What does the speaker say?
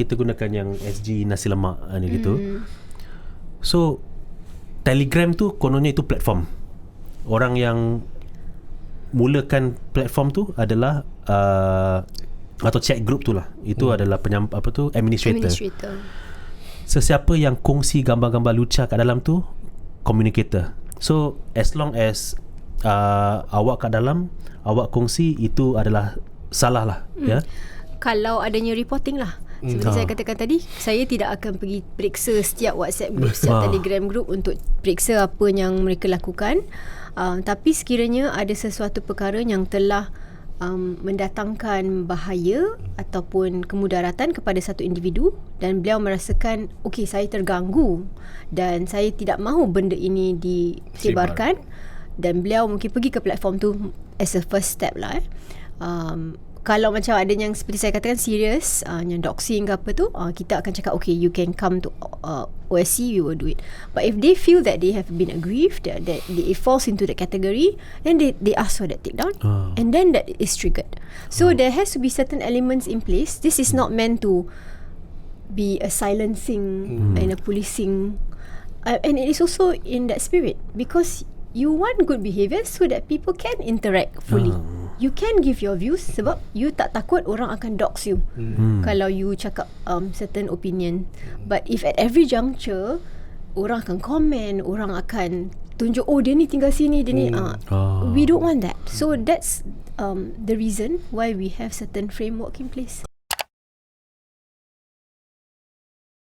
kita gunakan yang SG nasi lemak uh, ni gitu. So Telegram tu kononnya itu platform. Orang yang mulakan platform tu adalah uh, atau chat group tu lah. Itu adalah penyam, apa tu administrator. Administrator. Sesiapa yang kongsi gambar-gambar lucah kat dalam tu communicator. So as long as uh, awak kat dalam awak kongsi itu adalah salah lah Hmm. ya. Kalau adanya reporting lah. Seperti Ah. saya katakan tadi, saya tidak akan pergi periksa setiap WhatsApp group, setiap Ah. Telegram group untuk periksa apa yang mereka lakukan. Uh, tapi sekiranya ada sesuatu perkara yang telah um, mendatangkan bahaya ataupun kemudaratan kepada satu individu dan beliau merasakan okey saya terganggu dan saya tidak mahu benda ini disebarkan dan beliau mungkin pergi ke platform tu as a first step lah eh. Um, kalau macam ada yang seperti saya katakan serius uh, yang doxing ke apa tu uh, kita akan cakap okay you can come to uh, OSC we will do it. But if they feel that they have been aggrieved that, that it falls into the category then they, they ask for that takedown Ah. and then that is triggered. So there has to be certain elements in place. This is not meant to be a silencing and a policing. Uh, and it is also in that spirit because you want good behaviour so that people can interact fully. Ah. You can give your views sebab you tak takut orang akan dox you. Hmm. kalau you cakap um, certain opinion. But if at every juncture orang akan komen orang akan tunjuk oh dia ni tinggal sini dia ni uh, Ah. we don't want that. So that's um, the reason why we have certain framework in place